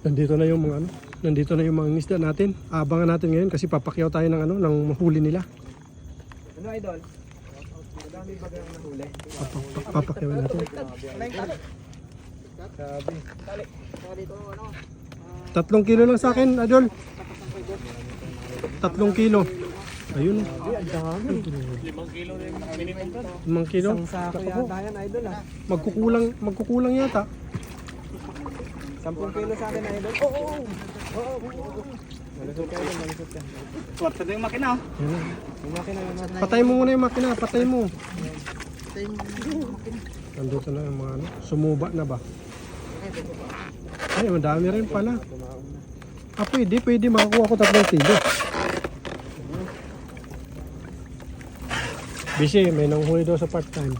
Nandito na yung mga ano, nandito na yung mga isda natin. Abangan natin ngayon kasi papakyaw tayo ng ano, ng huli nila. Ano idol? Madami ba ganang nahuli? Papak- Papakyaw natin. Sabi. Ano? Tatlong kilo lang sa akin, Adol. Tatlong kilo. Ayun. Limang kilo. Isang sako yata yan idol ah. Magkukulang, magkukulang yata. 10 kilo sa akin idol. Oo, oo. Oo, oo. Malusot ka idol, malusot ka. Swerte na yung makina. Yung makina yung makina. Patay mo muna yung makina, patay mo. Nandito na yung mga ano, sumuba na ba? Ay, madami rin pala. Ah, pwede, pwede makakuha ko tatlong kilo. Busy, may nanghuli daw sa part-time.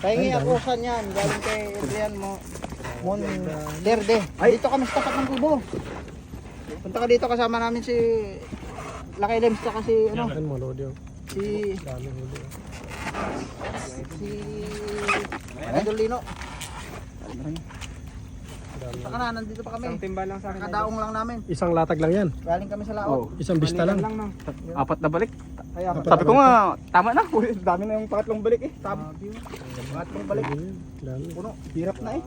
Pahingi ako sa niyan, galing kay Adrian mo. Mon Verde. Dito kami sa tapat ng kubo. Punta ka dito kasama namin si Lakay Lems tsaka si ano, mga lodi, oh. si oh. si Idol Lino. Saka na, nandito pa kami. Isang timba lang sa akin. Kadaong lang namin. Isang latag lang yan. Galing kami sa laot. Isang bista lang. lang no. Apat na balik. Kaya. Sabi ko nga, tama na. Uy, dami na yung pangatlong balik eh. Sabi. Pangatlong balik. Puno. Hirap na eh.